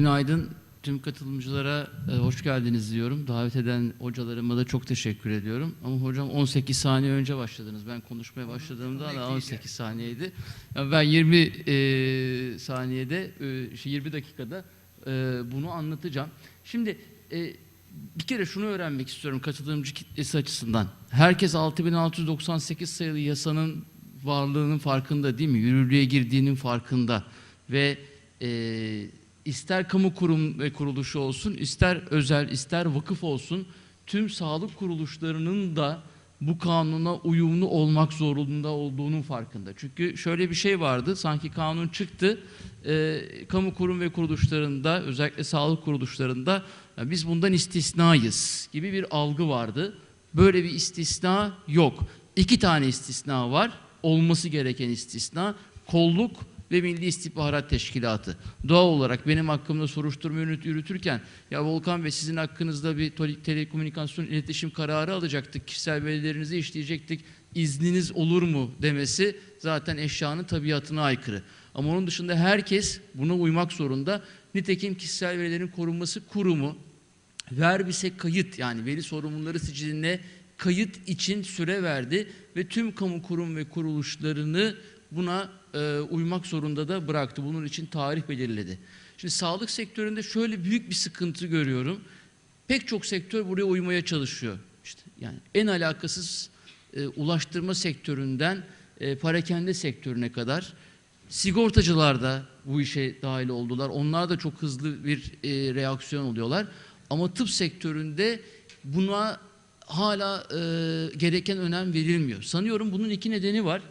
Günaydın. Tüm katılımcılara e, hoş geldiniz diyorum. Davet eden hocalarıma da çok teşekkür ediyorum. Ama hocam 18 saniye önce başladınız. Ben konuşmaya başladığımda da 18 saniyeydi. Yani ben 20 e, saniyede, e, şey, 20 dakikada e, bunu anlatacağım. Şimdi e, bir kere şunu öğrenmek istiyorum katılımcı kitlesi açısından. Herkes 6698 sayılı yasanın varlığının farkında değil mi? Yürürlüğe girdiğinin farkında ve e, ister kamu kurum ve kuruluşu olsun, ister özel, ister vakıf olsun tüm sağlık kuruluşlarının da bu kanuna uyumlu olmak zorunda olduğunun farkında. Çünkü şöyle bir şey vardı, sanki kanun çıktı, e, kamu kurum ve kuruluşlarında, özellikle sağlık kuruluşlarında "Ya biz bundan istisnayız gibi bir algı vardı. Böyle bir istisna yok. İki tane istisna var, olması gereken istisna, kolluk ve Milli İstihbarat Teşkilatı. Doğal olarak benim hakkımda soruşturma yürüt- yürütürken ya Volkan Bey sizin hakkınızda bir tele- telekomünikasyon iletişim kararı alacaktık, kişisel verilerinizi işleyecektik, izniniz olur mu demesi zaten eşyanın tabiatına aykırı. Ama onun dışında herkes buna uymak zorunda. Nitekim kişisel verilerin korunması kurumu Verbis'e kayıt yani veri sorumluları siciline kayıt için süre verdi ve tüm kamu kurum ve kuruluşlarını buna e, uymak zorunda da bıraktı. Bunun için tarih belirledi. Şimdi sağlık sektöründe şöyle büyük bir sıkıntı görüyorum. Pek çok sektör buraya uymaya çalışıyor. İşte yani en alakasız e, ulaştırma sektöründen e, parakende sektörüne kadar sigortacılar da bu işe dahil oldular. Onlar da çok hızlı bir e, reaksiyon oluyorlar. Ama tıp sektöründe buna hala e, gereken önem verilmiyor. Sanıyorum bunun iki nedeni var.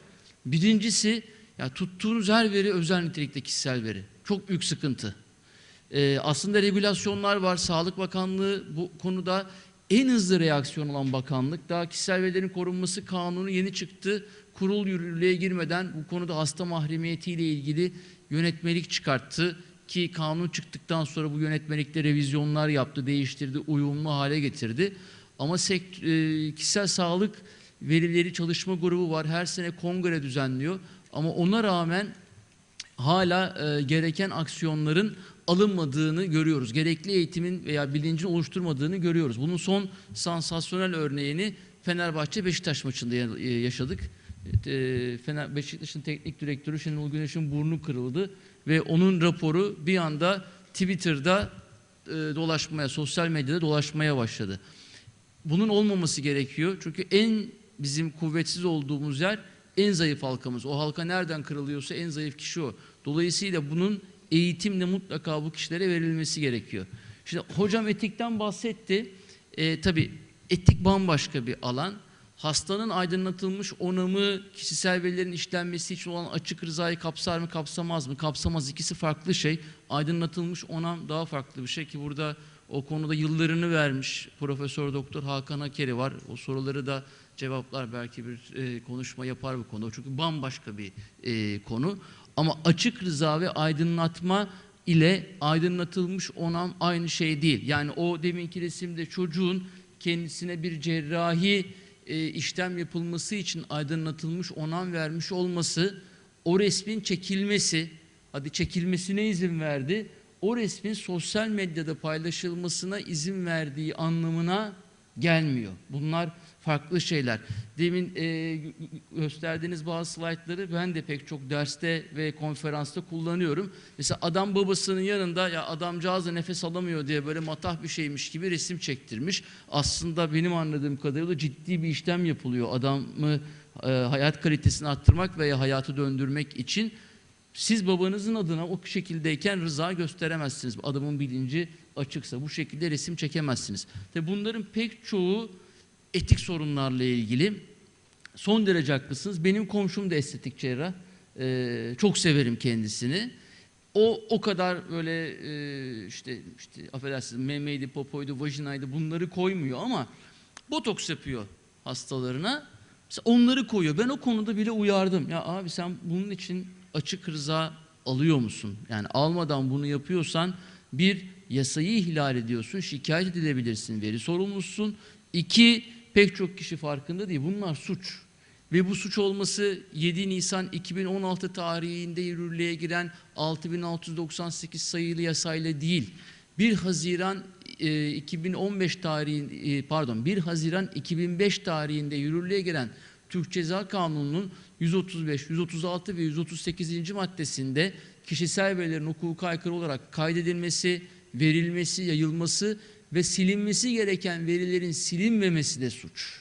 Birincisi ya tuttuğunuz her veri özel nitelikte kişisel veri. Çok büyük sıkıntı. Ee, aslında regülasyonlar var. Sağlık Bakanlığı bu konuda en hızlı reaksiyon olan bakanlık. Daha kişisel verilerin korunması kanunu yeni çıktı. Kurul yürürlüğe girmeden bu konuda hasta mahremiyetiyle ilgili yönetmelik çıkarttı. Ki kanun çıktıktan sonra bu yönetmelikte revizyonlar yaptı, değiştirdi, uyumlu hale getirdi. Ama sekt, e, kişisel sağlık verileri çalışma grubu var. Her sene kongre düzenliyor. Ama ona rağmen hala e, gereken aksiyonların alınmadığını görüyoruz. Gerekli eğitimin veya bilincin oluşturmadığını görüyoruz. Bunun son sansasyonel örneğini Fenerbahçe Beşiktaş maçında e, yaşadık. E, Fener Beşiktaş'ın teknik direktörü Şenol Güneş'in burnu kırıldı ve onun raporu bir anda Twitter'da e, dolaşmaya, sosyal medyada dolaşmaya başladı. Bunun olmaması gerekiyor. Çünkü en bizim kuvvetsiz olduğumuz yer en zayıf halkamız. O halka nereden kırılıyorsa en zayıf kişi o. Dolayısıyla bunun eğitimle mutlaka bu kişilere verilmesi gerekiyor. Şimdi hocam etikten bahsetti. E, tabii etik bambaşka bir alan. Hastanın aydınlatılmış onamı, kişisel verilerin işlenmesi için olan açık rızayı kapsar mı kapsamaz mı? Kapsamaz ikisi farklı şey. Aydınlatılmış onam daha farklı bir şey ki burada o konuda yıllarını vermiş Profesör Doktor Hakan Akeri var. O soruları da cevaplar belki bir e, konuşma yapar bu konuda. Çünkü bambaşka bir e, konu. Ama açık rıza ve aydınlatma ile aydınlatılmış onam aynı şey değil. Yani o deminki resimde çocuğun kendisine bir cerrahi e, işlem yapılması için aydınlatılmış onam vermiş olması, o resmin çekilmesi, hadi çekilmesine izin verdi, o resmin sosyal medyada paylaşılmasına izin verdiği anlamına gelmiyor. Bunlar farklı şeyler. Demin e, gösterdiğiniz bazı slaytları ben de pek çok derste ve konferansta kullanıyorum. Mesela adam babasının yanında ya adamcağız da nefes alamıyor diye böyle matah bir şeymiş gibi resim çektirmiş. Aslında benim anladığım kadarıyla ciddi bir işlem yapılıyor adamı e, hayat kalitesini arttırmak veya hayatı döndürmek için. Siz babanızın adına o şekildeyken rıza gösteremezsiniz. Adamın bilinci açıksa bu şekilde resim çekemezsiniz. Tabi bunların pek çoğu etik sorunlarla ilgili. Son derece haklısınız. Benim komşum da estetik cerrah. Ee, çok severim kendisini. O o kadar böyle e, işte işte affedersiniz memeydi, popoydu, vajinaydı bunları koymuyor ama botoks yapıyor hastalarına. Mesela onları koyuyor. Ben o konuda bile uyardım. Ya abi sen bunun için açık rıza alıyor musun? Yani almadan bunu yapıyorsan bir yasayı ihlal ediyorsun, şikayet edilebilirsin, veri sorumlusun. İki pek çok kişi farkında değil. Bunlar suç. ve bu suç olması 7 Nisan 2016 tarihinde yürürlüğe giren 6698 sayılı yasayla değil 1 Haziran e, 2015 tarihin e, pardon 1 Haziran 2005 tarihinde yürürlüğe giren Türk Ceza Kanunu'nun 135, 136 ve 138. maddesinde kişisel verilerin hukuka aykırı olarak kaydedilmesi, verilmesi, yayılması ve silinmesi gereken verilerin silinmemesi de suç.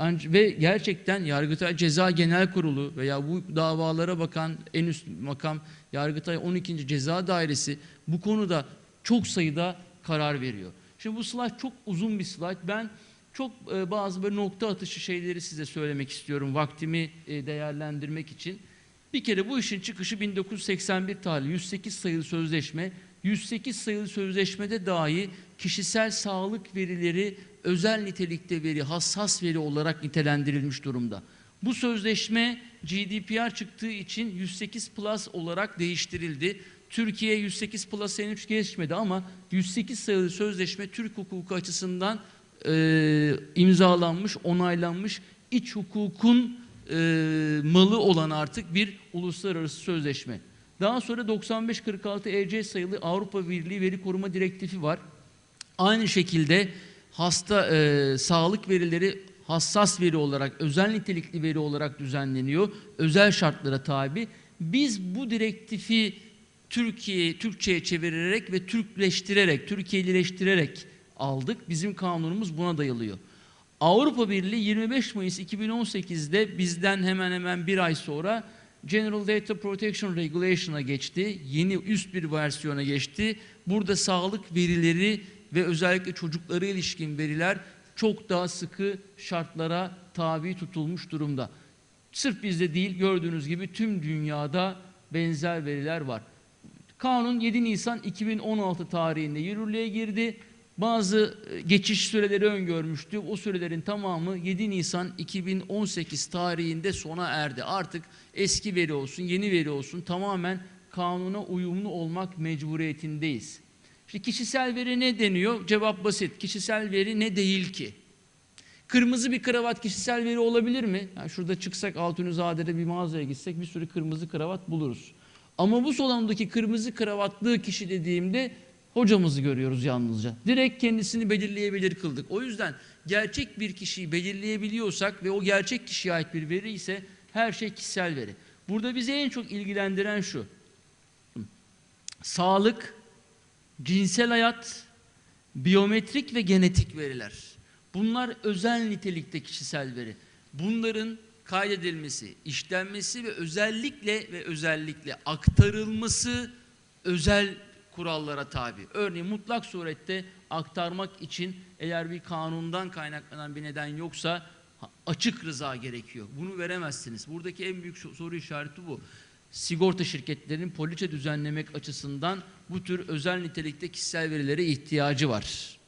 Ve gerçekten Yargıtay Ceza Genel Kurulu veya bu davalara bakan en üst makam Yargıtay 12. Ceza Dairesi bu konuda çok sayıda karar veriyor. Şimdi bu slide çok uzun bir slide. Ben çok e, bazı böyle nokta atışı şeyleri size söylemek istiyorum vaktimi e, değerlendirmek için. Bir kere bu işin çıkışı 1981 tarihli 108 sayılı sözleşme. 108 sayılı sözleşmede dahi kişisel sağlık verileri özel nitelikte veri, hassas veri olarak nitelendirilmiş durumda. Bu sözleşme GDPR çıktığı için 108 Plus olarak değiştirildi. Türkiye 108 Plus henüz geçmedi ama 108 sayılı sözleşme Türk hukuku açısından e, imzalanmış, onaylanmış iç hukukun e, malı olan artık bir uluslararası sözleşme. Daha sonra 9546 EC sayılı Avrupa Birliği Veri Koruma Direktifi var. Aynı şekilde hasta e, sağlık verileri hassas veri olarak, özel nitelikli veri olarak düzenleniyor. Özel şartlara tabi. Biz bu direktifi Türkiye Türkçe'ye çevirerek ve Türkleştirerek, Türkiye'lileştirerek aldık. Bizim kanunumuz buna dayalıyor. Avrupa Birliği 25 Mayıs 2018'de bizden hemen hemen bir ay sonra General Data Protection Regulation'a geçti. Yeni üst bir versiyona geçti. Burada sağlık verileri ve özellikle çocuklara ilişkin veriler çok daha sıkı şartlara tabi tutulmuş durumda. Sırf bizde değil gördüğünüz gibi tüm dünyada benzer veriler var. Kanun 7 Nisan 2016 tarihinde yürürlüğe girdi. Bazı e, geçiş süreleri öngörmüştü. O sürelerin tamamı 7 Nisan 2018 tarihinde sona erdi. Artık eski veri olsun, yeni veri olsun tamamen kanuna uyumlu olmak mecburiyetindeyiz. İşte kişisel veri ne deniyor? Cevap basit. Kişisel veri ne değil ki? Kırmızı bir kravat kişisel veri olabilir mi? Yani şurada çıksak Altunizade'de bir mağazaya gitsek bir sürü kırmızı kravat buluruz. Ama bu salondaki kırmızı kravatlı kişi dediğimde hocamızı görüyoruz yalnızca. Direkt kendisini belirleyebilir kıldık. O yüzden gerçek bir kişiyi belirleyebiliyorsak ve o gerçek kişiye ait bir veri ise her şey kişisel veri. Burada bizi en çok ilgilendiren şu. Sağlık, cinsel hayat, biyometrik ve genetik veriler. Bunlar özel nitelikte kişisel veri. Bunların kaydedilmesi, işlenmesi ve özellikle ve özellikle aktarılması özel kurallara tabi. Örneğin mutlak surette aktarmak için eğer bir kanundan kaynaklanan bir neden yoksa açık rıza gerekiyor. Bunu veremezsiniz. Buradaki en büyük soru işareti bu. Sigorta şirketlerinin poliçe düzenlemek açısından bu tür özel nitelikte kişisel verilere ihtiyacı var.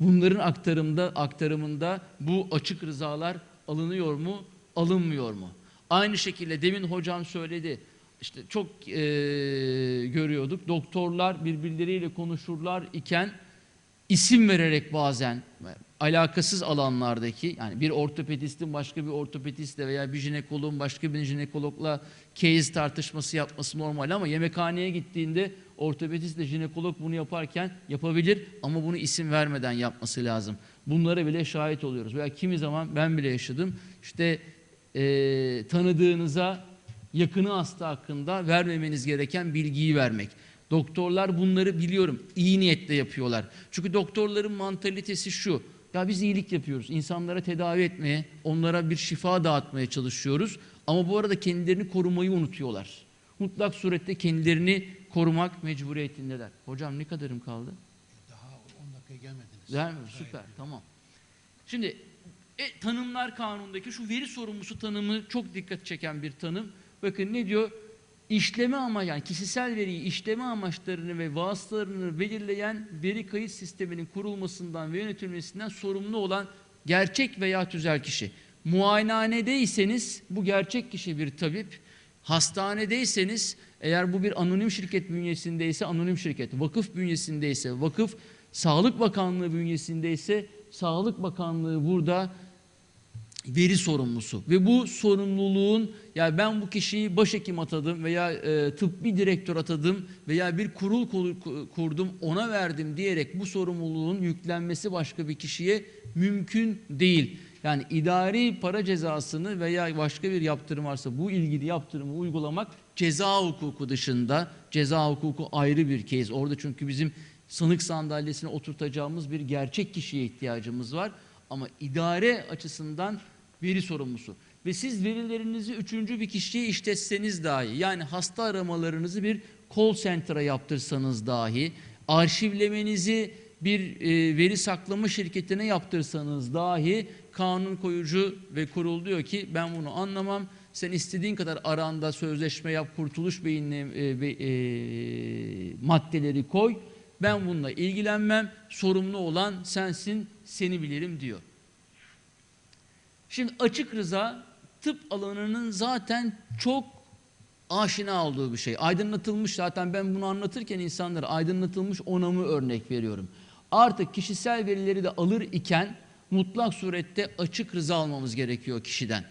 Bunların aktarımda aktarımında bu açık rızalar alınıyor mu, alınmıyor mu? Aynı şekilde demin hocam söyledi. İşte çok eee, görüyorduk. Doktorlar birbirleriyle konuşurlar iken isim vererek bazen alakasız alanlardaki yani bir ortopedistin başka bir ortopedistle veya bir jinekologun başka bir jinekologla case tartışması yapması normal ama yemekhaneye gittiğinde ortopedistle jinekolog bunu yaparken yapabilir ama bunu isim vermeden yapması lazım. Bunlara bile şahit oluyoruz. Veya kimi zaman ben bile yaşadım. İşte eee, tanıdığınıza yakını hasta hakkında vermemeniz gereken bilgiyi vermek. Doktorlar bunları biliyorum iyi niyetle yapıyorlar. Çünkü doktorların mantalitesi şu. Ya biz iyilik yapıyoruz. İnsanlara tedavi etmeye, onlara bir şifa dağıtmaya çalışıyoruz. Ama bu arada kendilerini korumayı unutuyorlar. Mutlak surette kendilerini korumak mecburiyetindeler. Hocam ne kadarım kaldı? Daha 10 dakikaya gelmediniz. Değil mi? Süper. Tamam. Şimdi e, tanımlar kanundaki şu veri sorumlusu tanımı çok dikkat çeken bir tanım. Bakın ne diyor? İşleme ama yani kişisel veriyi işleme amaçlarını ve vasıtalarını belirleyen veri kayıt sisteminin kurulmasından ve yönetilmesinden sorumlu olan gerçek veya tüzel kişi. Muayenehanedeyseniz bu gerçek kişi bir tabip. Hastanedeyseniz eğer bu bir anonim şirket bünyesindeyse anonim şirket, vakıf bünyesindeyse vakıf, Sağlık Bakanlığı bünyesindeyse Sağlık Bakanlığı burada veri sorumlusu ve bu sorumluluğun ya ben bu kişiyi başhekim atadım veya e, tıbbi direktör atadım veya bir kurul kur- kurdum ona verdim diyerek bu sorumluluğun yüklenmesi başka bir kişiye mümkün değil. Yani idari para cezasını veya başka bir yaptırım varsa bu ilgili yaptırımı uygulamak ceza hukuku dışında ceza hukuku ayrı bir kez. Orada çünkü bizim sanık sandalyesine oturtacağımız bir gerçek kişiye ihtiyacımız var. Ama idare açısından veri sorumlusu. Ve siz verilerinizi üçüncü bir kişiye işletseniz dahi yani hasta aramalarınızı bir call center'a yaptırsanız dahi arşivlemenizi bir e, veri saklama şirketine yaptırsanız dahi kanun koyucu ve kurul diyor ki ben bunu anlamam. Sen istediğin kadar aranda sözleşme yap, kurtuluş beyinle e, e, maddeleri koy. Ben bununla ilgilenmem. Sorumlu olan sensin, seni bilirim diyor. Şimdi açık rıza tıp alanının zaten çok aşina olduğu bir şey. Aydınlatılmış zaten ben bunu anlatırken insanlara aydınlatılmış onamı örnek veriyorum. Artık kişisel verileri de alır iken mutlak surette açık rıza almamız gerekiyor kişiden.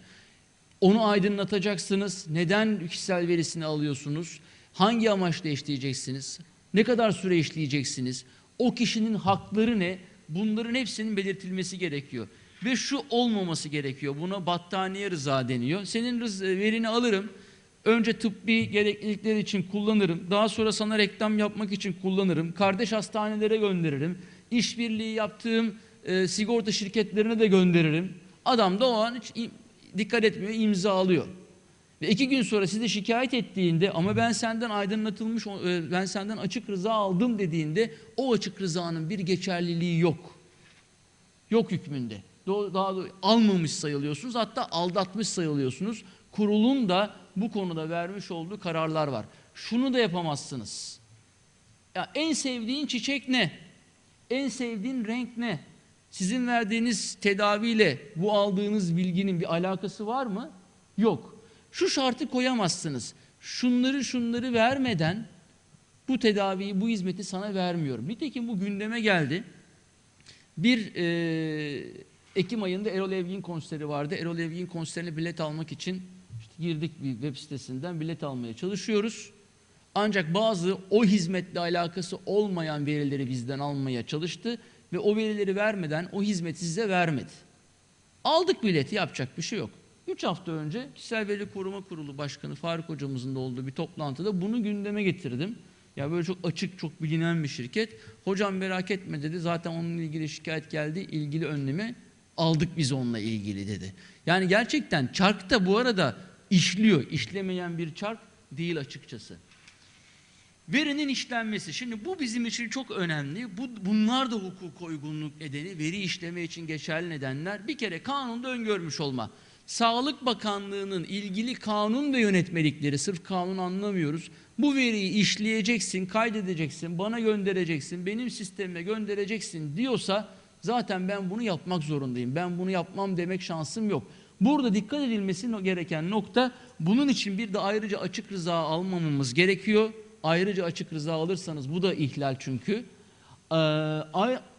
Onu aydınlatacaksınız. Neden kişisel verisini alıyorsunuz? Hangi amaçla işleyeceksiniz? Ne kadar süre işleyeceksiniz? O kişinin hakları ne? Bunların hepsinin belirtilmesi gerekiyor. Ve şu olmaması gerekiyor. Buna battaniye rıza deniyor. Senin rız- verini alırım. Önce tıbbi gereklilikler için kullanırım. Daha sonra sana reklam yapmak için kullanırım. Kardeş hastanelere gönderirim. İşbirliği yaptığım e, sigorta şirketlerine de gönderirim. Adam da o an hiç dikkat etmiyor, imza alıyor. Ve iki gün sonra size şikayet ettiğinde ama ben senden aydınlatılmış, e, ben senden açık rıza aldım dediğinde o açık rızanın bir geçerliliği yok. Yok hükmünde. Daha almamış sayılıyorsunuz hatta aldatmış sayılıyorsunuz. Kurulun da bu konuda vermiş olduğu kararlar var. Şunu da yapamazsınız. Ya en sevdiğin çiçek ne? En sevdiğin renk ne? Sizin verdiğiniz tedaviyle bu aldığınız bilginin bir alakası var mı? Yok. Şu şartı koyamazsınız. Şunları şunları vermeden bu tedaviyi, bu hizmeti sana vermiyorum. Nitekim bu gündeme geldi. Bir e, Ekim ayında Erol Evgin konseri vardı. Erol Evgin konserine bilet almak için işte girdik bir web sitesinden bilet almaya çalışıyoruz. Ancak bazı o hizmetle alakası olmayan verileri bizden almaya çalıştı ve o verileri vermeden o hizmeti size vermedi. Aldık bileti yapacak bir şey yok. 3 hafta önce Kişisel Veri Koruma Kurulu Başkanı Faruk hocamızın da olduğu bir toplantıda bunu gündeme getirdim. Ya böyle çok açık, çok bilinen bir şirket. Hocam merak etme dedi. Zaten onunla ilgili şikayet geldi. ilgili önlemi aldık biz onunla ilgili dedi. Yani gerçekten çark da bu arada işliyor. İşlemeyen bir çark değil açıkçası. Verinin işlenmesi. Şimdi bu bizim için çok önemli. Bu, bunlar da hukuk uygunluk nedeni, veri işleme için geçerli nedenler. Bir kere kanunda öngörmüş olma. Sağlık Bakanlığı'nın ilgili kanun ve yönetmelikleri, sırf kanun anlamıyoruz. Bu veriyi işleyeceksin, kaydedeceksin, bana göndereceksin, benim sistemime göndereceksin diyorsa zaten ben bunu yapmak zorundayım. Ben bunu yapmam demek şansım yok. Burada dikkat edilmesi gereken nokta bunun için bir de ayrıca açık rıza almamamız gerekiyor. Ayrıca açık rıza alırsanız bu da ihlal çünkü. Ee,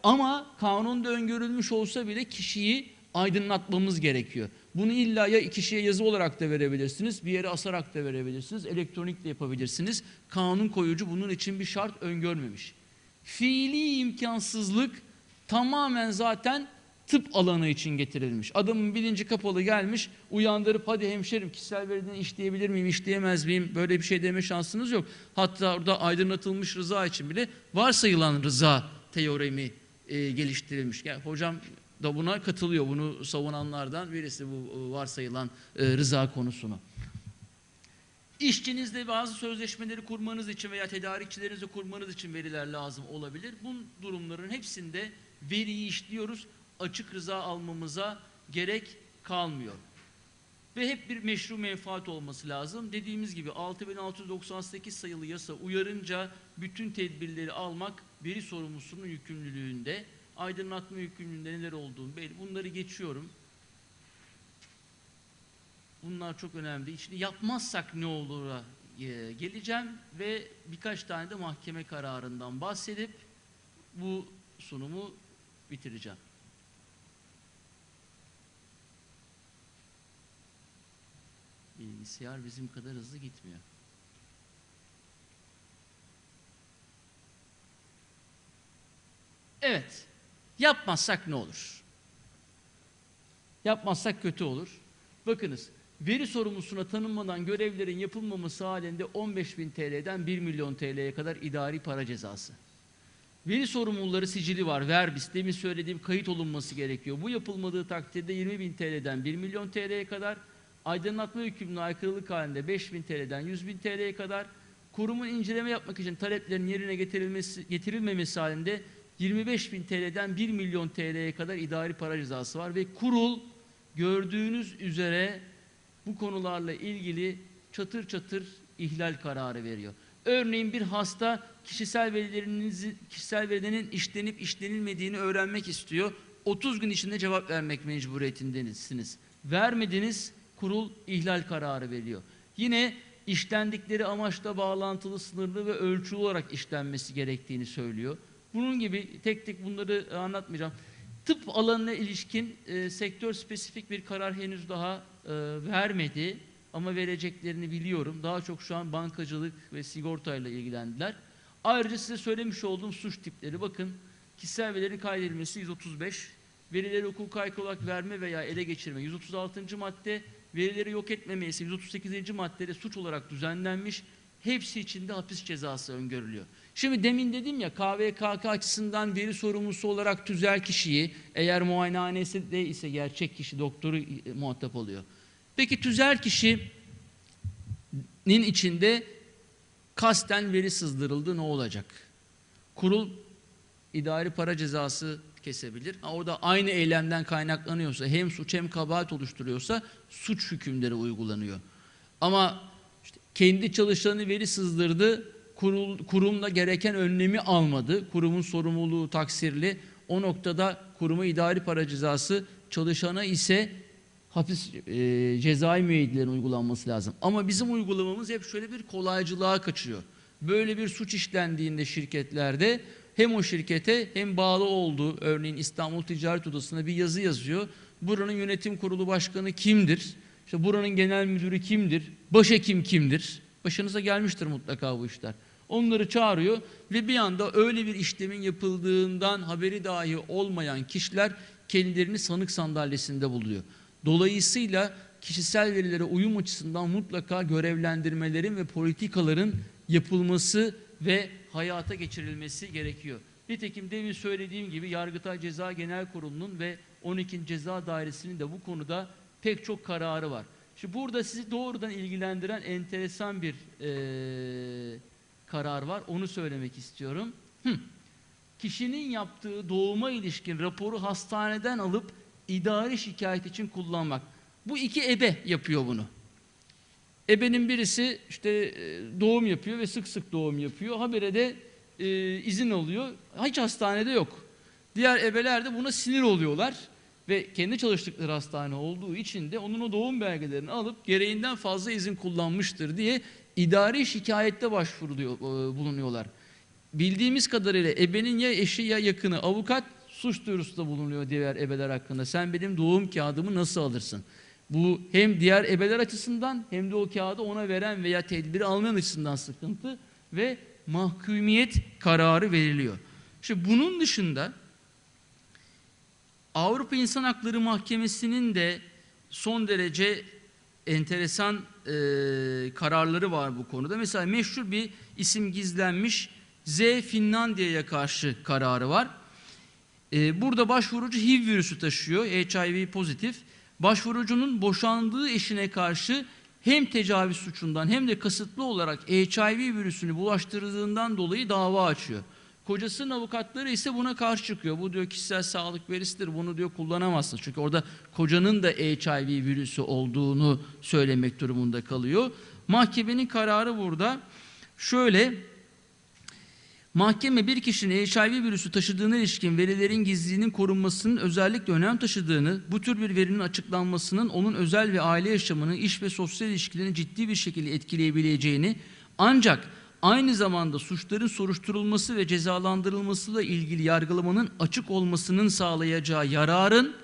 ama kanunda öngörülmüş olsa bile kişiyi aydınlatmamız gerekiyor. Bunu illa ya kişiye yazı olarak da verebilirsiniz, bir yere asarak da verebilirsiniz, elektronik de yapabilirsiniz. Kanun koyucu bunun için bir şart öngörmemiş. Fiili imkansızlık tamamen zaten tıp alanı için getirilmiş. Adamın bilinci kapalı gelmiş, uyandırıp hadi hemşerim kişisel veriden işleyebilir miyim, işleyemez miyim böyle bir şey deme şansınız yok. Hatta orada aydınlatılmış rıza için bile varsayılan rıza teoremi e, geliştirilmiş. Yani hocam da buna katılıyor. Bunu savunanlardan birisi bu e, varsayılan e, rıza konusunu. İşçinizle bazı sözleşmeleri kurmanız için veya tedarikçilerinizi kurmanız için veriler lazım olabilir. Bu durumların hepsinde veriyi işliyoruz. Açık rıza almamıza gerek kalmıyor. Ve hep bir meşru menfaat olması lazım. Dediğimiz gibi 6698 sayılı yasa uyarınca bütün tedbirleri almak veri sorumlusunun yükümlülüğünde. Aydınlatma yükümlülüğünde neler olduğunu belli. Bunları geçiyorum. Bunlar çok önemli. Şimdi yapmazsak ne olur'a e, geleceğim ve birkaç tane de mahkeme kararından bahsedip bu sunumu bitireceğim. Bilgisayar bizim kadar hızlı gitmiyor. Evet. Yapmazsak ne olur? Yapmazsak kötü olur. Bakınız veri sorumlusuna tanınmadan görevlerin yapılmaması halinde 15.000 TL'den 1 milyon TL'ye kadar idari para cezası. Veri sorumluları sicili var. Verbis demin söylediğim kayıt olunması gerekiyor. Bu yapılmadığı takdirde 20 bin TL'den 1 milyon TL'ye kadar, aydınlatma hükmüne aykırılık halinde 5 bin TL'den 100 bin TL'ye kadar, kurumun inceleme yapmak için taleplerin yerine getirilmesi, getirilmemesi halinde 25 bin TL'den 1 milyon TL'ye kadar idari para cezası var ve kurul gördüğünüz üzere bu konularla ilgili çatır çatır ihlal kararı veriyor. Örneğin bir hasta kişisel verilerinizi kişisel verilerinin işlenip işlenilmediğini öğrenmek istiyor. 30 gün içinde cevap vermek mecburiyetindesiniz. Vermediniz, kurul ihlal kararı veriyor. Yine işlendikleri amaçla bağlantılı, sınırlı ve ölçülü olarak işlenmesi gerektiğini söylüyor. Bunun gibi tek tek bunları anlatmayacağım. Tıp alanına ilişkin e, sektör spesifik bir karar henüz daha e, vermedi ama vereceklerini biliyorum. Daha çok şu an bankacılık ve sigortayla ilgilendiler. Ayrıca size söylemiş olduğum suç tipleri bakın. Kişisel verilerin kaydedilmesi 135, verileri hukuka aykırı olarak verme veya ele geçirme 136. madde, verileri yok etmeme ise 138. maddede suç olarak düzenlenmiş. Hepsi içinde hapis cezası öngörülüyor. Şimdi demin dedim ya KVKK açısından veri sorumlusu olarak tüzel kişiyi eğer muayenehanesi de ise gerçek kişi doktoru e, muhatap oluyor. Peki tüzel kişinin içinde kasten veri sızdırıldı ne olacak? Kurul idari para cezası kesebilir. Orada aynı eylemden kaynaklanıyorsa hem suç hem kabahat oluşturuyorsa suç hükümleri uygulanıyor. Ama işte kendi çalışanı veri sızdırdı, kurul, kurumla gereken önlemi almadı. Kurumun sorumluluğu taksirli. O noktada kuruma idari para cezası, çalışana ise hapis e, cezai müeyyidelerin uygulanması lazım. Ama bizim uygulamamız hep şöyle bir kolaycılığa kaçıyor. Böyle bir suç işlendiğinde şirketlerde hem o şirkete hem bağlı olduğu örneğin İstanbul Ticaret Odası'na bir yazı yazıyor. Buranın yönetim kurulu başkanı kimdir? İşte buranın genel müdürü kimdir? Başhekim kimdir? Başınıza gelmiştir mutlaka bu işler. Onları çağırıyor ve bir anda öyle bir işlemin yapıldığından haberi dahi olmayan kişiler kendilerini sanık sandalyesinde buluyor. Dolayısıyla kişisel verilere uyum açısından mutlaka görevlendirmelerin ve politikaların yapılması ve hayata geçirilmesi gerekiyor. Nitekim demin söylediğim gibi Yargıtay Ceza Genel Kurulu'nun ve 12. Ceza Dairesi'nin de bu konuda pek çok kararı var. Şimdi burada sizi doğrudan ilgilendiren enteresan bir eee, karar var. Onu söylemek istiyorum. Hı. Kişinin yaptığı doğuma ilişkin raporu hastaneden alıp idari şikayet için kullanmak. Bu iki ebe yapıyor bunu. Ebenin birisi işte e, doğum yapıyor ve sık sık doğum yapıyor. Habire de e, izin alıyor. Hiç hastanede yok. Diğer ebeler de buna sinir oluyorlar ve kendi çalıştıkları hastane olduğu için de onun o doğum belgelerini alıp gereğinden fazla izin kullanmıştır diye idari şikayette başvuruluyor e, bulunuyorlar. Bildiğimiz kadarıyla ebenin ya eşi ya yakını avukat suç duyurusunda bulunuyor diğer ebeler hakkında. Sen benim doğum kağıdımı nasıl alırsın? Bu hem diğer ebeler açısından hem de o kağıdı ona veren veya tedbiri almayan açısından sıkıntı ve mahkumiyet kararı veriliyor. Şimdi bunun dışında Avrupa İnsan Hakları Mahkemesi'nin de son derece enteresan e, kararları var bu konuda. Mesela meşhur bir isim gizlenmiş Z Finlandiya'ya karşı kararı var. E, burada başvurucu HIV virüsü taşıyor, HIV pozitif. Başvurucunun boşandığı eşine karşı hem tecavüz suçundan hem de kasıtlı olarak HIV virüsünü bulaştırdığından dolayı dava açıyor. Kocasının avukatları ise buna karşı çıkıyor. Bu diyor kişisel sağlık verisidir. Bunu diyor kullanamazsın. Çünkü orada kocanın da HIV virüsü olduğunu söylemek durumunda kalıyor. Mahkemenin kararı burada şöyle Mahkeme bir kişinin HIV virüsü taşıdığına ilişkin verilerin gizliliğinin korunmasının özellikle önem taşıdığını, bu tür bir verinin açıklanmasının onun özel ve aile yaşamını, iş ve sosyal ilişkilerini ciddi bir şekilde etkileyebileceğini, ancak aynı zamanda suçların soruşturulması ve cezalandırılmasıyla ilgili yargılamanın açık olmasının sağlayacağı yararın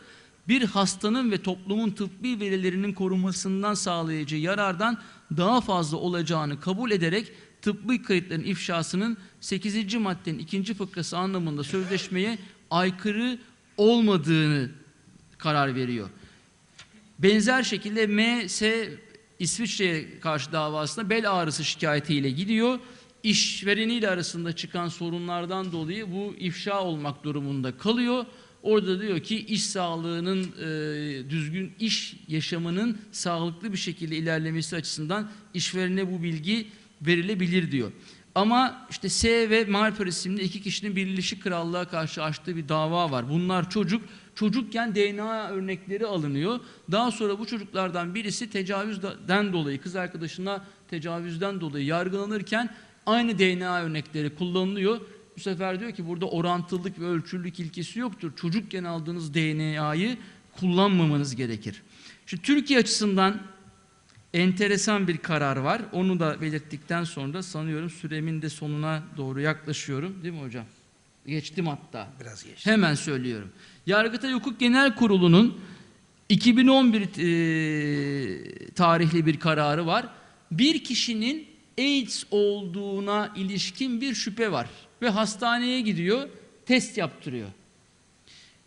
bir hastanın ve toplumun tıbbi verilerinin korunmasından sağlayacağı yarardan daha fazla olacağını kabul ederek tıbbi kayıtların ifşasının 8. maddenin ikinci fıkrası anlamında sözleşmeye aykırı olmadığını karar veriyor. Benzer şekilde MS İsviçre'ye karşı davasında bel ağrısı şikayetiyle gidiyor. İşvereniyle arasında çıkan sorunlardan dolayı bu ifşa olmak durumunda kalıyor. Orada diyor ki iş sağlığının e, düzgün iş yaşamının sağlıklı bir şekilde ilerlemesi açısından işverene bu bilgi verilebilir diyor. Ama işte S ve Marper isimli iki kişinin Birleşik Krallığa karşı açtığı bir dava var. Bunlar çocuk. Çocukken DNA örnekleri alınıyor. Daha sonra bu çocuklardan birisi tecavüzden dolayı, kız arkadaşına tecavüzden dolayı yargılanırken aynı DNA örnekleri kullanılıyor. Bu sefer diyor ki burada orantılılık ve ölçülülük ilkesi yoktur. Çocukken aldığınız DNA'yı kullanmamanız gerekir. Şimdi Türkiye açısından enteresan bir karar var. Onu da belirttikten sonra sanıyorum süremin de sonuna doğru yaklaşıyorum. Değil mi hocam? Geçtim hatta. Biraz geç. Hemen söylüyorum. Yargıtay Hukuk Genel Kurulu'nun 2011 e, tarihli bir kararı var. Bir kişinin AIDS olduğuna ilişkin bir şüphe var ve hastaneye gidiyor, test yaptırıyor.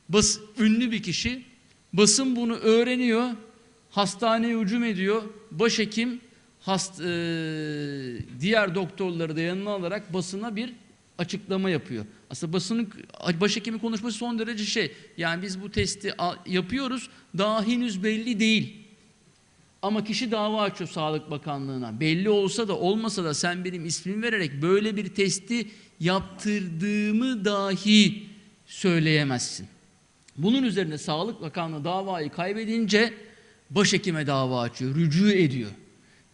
Bas, ünlü bir kişi, basın bunu öğreniyor, hastaneye hücum ediyor. Başhekim hast, e, diğer doktorları da yanına alarak basına bir açıklama yapıyor. Aslında basının başhekimin konuşması son derece şey. Yani biz bu testi yapıyoruz. Daha henüz belli değil. Ama kişi dava açıyor Sağlık Bakanlığı'na. Belli olsa da olmasa da sen benim ismimi vererek böyle bir testi yaptırdığımı dahi söyleyemezsin. Bunun üzerine Sağlık Bakanlığı davayı kaybedince başhekime dava açıyor, rücu ediyor.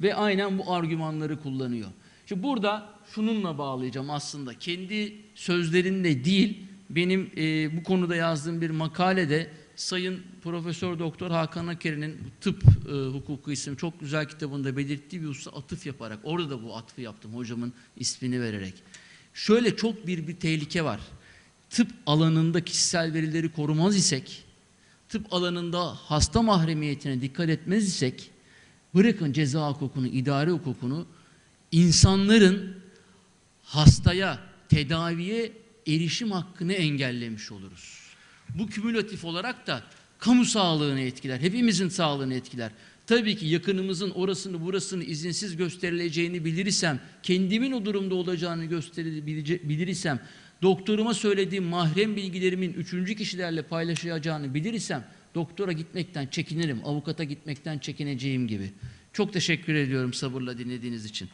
Ve aynen bu argümanları kullanıyor. Şimdi burada şununla bağlayacağım aslında. Kendi sözlerinde değil, benim e, bu konuda yazdığım bir makalede Sayın Profesör Doktor Hakan Aker'in tıp e, hukuku isim çok güzel kitabında belirttiği bir hususa atıf yaparak, orada da bu atfı yaptım hocamın ismini vererek. Şöyle çok bir bir tehlike var. Tıp alanında kişisel verileri korumaz isek, tıp alanında hasta mahremiyetine dikkat etmez isek, bırakın ceza hukukunu, idare hukukunu, insanların hastaya, tedaviye erişim hakkını engellemiş oluruz. Bu kümülatif olarak da kamu sağlığını etkiler, hepimizin sağlığını etkiler. Tabii ki yakınımızın orasını burasını izinsiz gösterileceğini bilirsem, kendimin o durumda olacağını gösterebilirsem, doktoruma söylediğim mahrem bilgilerimin üçüncü kişilerle paylaşacağını bilirsem, doktora gitmekten çekinirim, avukata gitmekten çekineceğim gibi. Çok teşekkür ediyorum sabırla dinlediğiniz için.